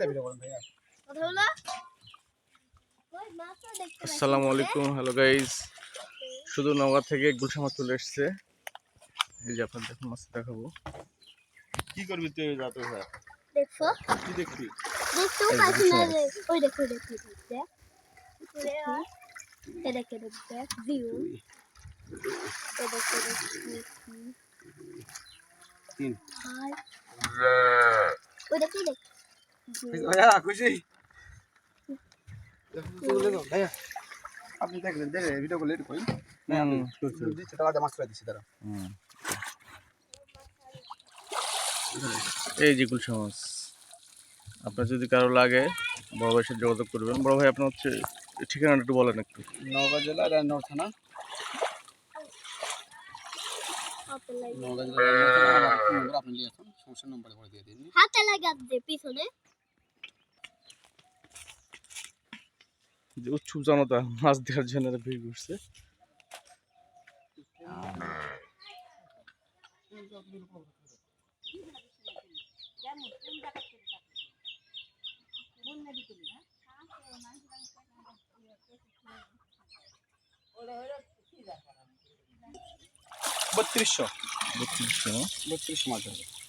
ভাইয়া। কথা হলো। আসসালামু আলাইকুম হ্যালো গাইস শুধু নওগাঁ থেকে গুলশা মাছ চলে এসছে। এই যে আপনার দেখুন মাছ দেখাবো। কি করবি তুই যাতে স্যার দেখছ? কি দেখবি? এই পাচ্ছি না। ওই দেখো দেখো দেখতে এ দেখে। দেখতে ভিউ এ দেখে তিন। ওই দেখে দেখ। খুশি? ভাইয়া। আপনি দেখলেন দেখে ভিডিও করলে কই না আমি দিচ্ছি তাহলে মাছ করে দিচ্ছি তারা হুম। এই যে গুলশা মাছ। আপনার যদি কারও লাগে বড় ভাইয়ের সাথে যোগাযোগ করবেন। বড় ভাই আপনার হচ্ছে ঠিকানাটা একটু বলেন একটু। নওগাঁ জেলা রায়নগর থানা। নওগাঁ জেলা রায়নগর থানা আমার আপনি নিয়ে আসুন সমস্যার নম্বরে করে দিয়ে দিন। হাতে লাগা দে পিছনে। যে উৎসুক জনতা মাছ দেওয়ার জন্য ভিড় করছে। বত্রিশশো। বত্রিশশো না? বত্রিশশো মাছ হবে।